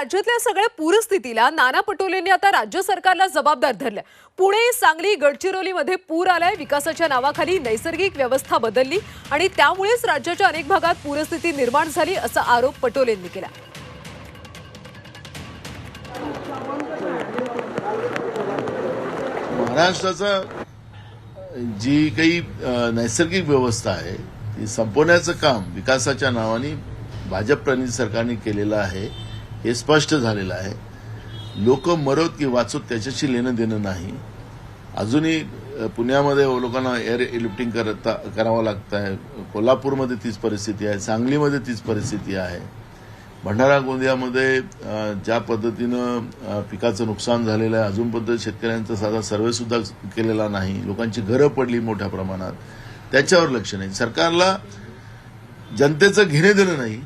राज्यातल्या सगळ्या पूरस्थितीला नाना पटोलेंनी आता राज्य सरकारला जबाबदार धरलं पुणे सांगली गडचिरोलीमध्ये पूर आलाय विकासाच्या नावाखाली नैसर्गिक व्यवस्था बदलली आणि त्यामुळेच राज्याच्या अनेक भागात पूरस्थिती निर्माण झाली असा आरोप पटोलेंनी केला. महाराष्ट्राचा जी काही नैसर्गिक व्यवस्था आहे ती संपवण्याचं काम विकासाच्या नावाने भाजप प्रणित सरकारने केलेलं आहे. हे स्पष्ट झालेलं आहे. लोक मरोत की वाचोत त्याच्याशी लेणं देणं नाही. अजूनही पुण्यामध्ये हो लोकांना एअर लिफ्टिंग करता करावं लागतं आहे कोल्हापूरमध्ये तीच परिस्थिती आहे. सांगलीमध्ये तीच परिस्थिती आहे. भंडारा गोंदियामध्ये ज्या पद्धतीनं पिकाचं नुकसान झालेलं आहे अजूनपर्यंत शेतकऱ्यांचा साधा सर्वे सुद्धा केलेला नाही. लोकांची घरं पडली मोठ्या प्रमाणात. त्याच्यावर लक्ष नाही. सरकारला जनतेचं घेणे देणं नाही.